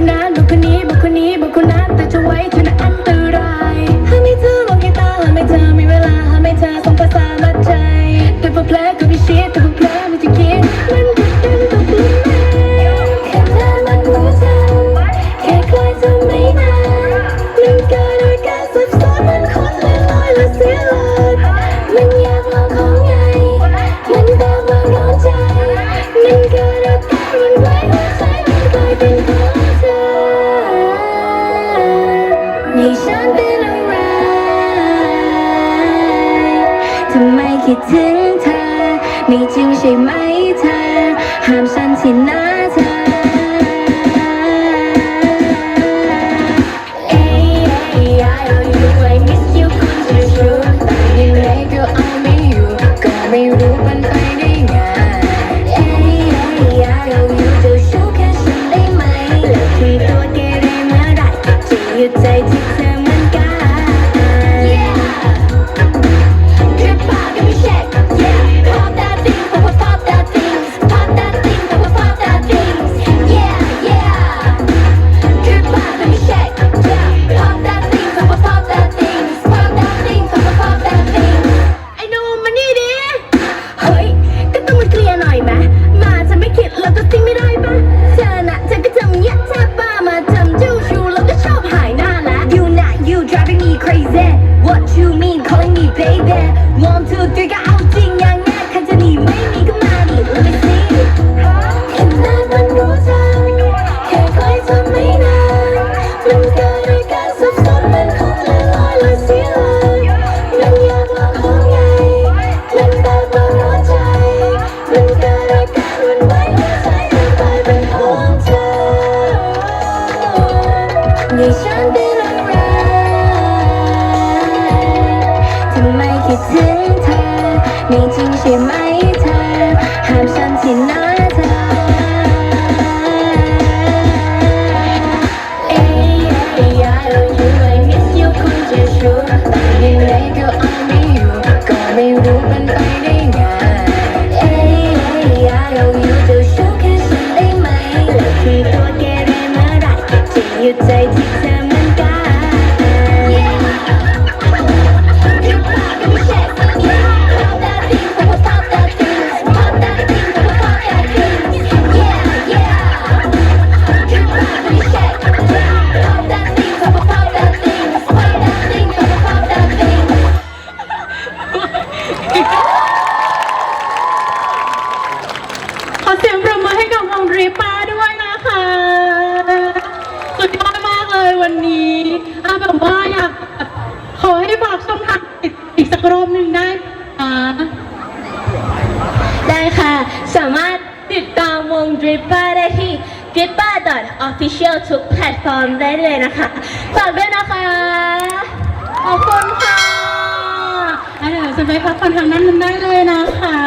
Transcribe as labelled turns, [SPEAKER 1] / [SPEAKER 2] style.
[SPEAKER 1] คนนั้นบุกคนนี้บุคคนนี้บุคคนนั้นแต่จะไว้เธอนะอันตรายหาไม่เจอมองแค่ตาหาไม่เจอมีเวลาหาไม่เจอส่งภาษามาใจแต่พอแผลก็พิชิตแต่พอแผลไม่จะคิดมันเป็นตัวกูแค่เธอมันรู้ใจแค่ใครจะไม่นานมันเกิดโดยรซับซ้อนมันคนลอยลอยและเสียหลักมันยากลองของไงมันตามมาร้อนใจมันเกิดอากรรุนแรงหัวใจมันกลายเป็นำไมคิดถึงเธอ มีจริงใช่ไหมเธอ ห้ามฉันที่หน้าเธอ Ay, I owe you, I miss you คุณจะรู้ยังไงก็เอาไม่อยู่ก็ไม่รู้มันไปได้ไง Ay, I owe you จ้าชู้แค่ฉันได้ไหมเลิกทำตัวเกเรเมื่อไหรจะหยุดใจ What you mean calling me baby One two three ก็เอาจริงอย่างเงี้ยใครจะหนีไม่มีก็มาดิ Let me see แค่นั้นมันรู้ทันแค่ใครทำไม่นานมันเกิดด้วยการสับสนมันคงเลยลอยเลยเสียเลยมันอยากลองของไงมันแบบว่าร้อนใจมันเกิดด้วยการวันไหวหัวใจมันกลายเป็นของเธอให้ฉัน คิดถึงเธอ ไม่จริงใช่ไหมเธอห้ามฉันที่หน้
[SPEAKER 2] อเสียงปรบมือให้กับวงรีป้าด้วยนะคะ สุดยอดมากเลยวันนี้อาแบบว่าอยากขอให้บอกช่องทางอีกสักรอบหนึ่งได้ไหมคะ
[SPEAKER 1] ได้ค่ะ สามารถติดตามวง Dripper ได้ที่ dripper official ทุกแพลตฟอร์มได้เลยนะคะ ฝากด้วยนะคะ
[SPEAKER 2] ขอบคุณค่ะอะเดี๋ยวเราจะไปพักผ่อนทางนั้นกันได้เลยนะคะ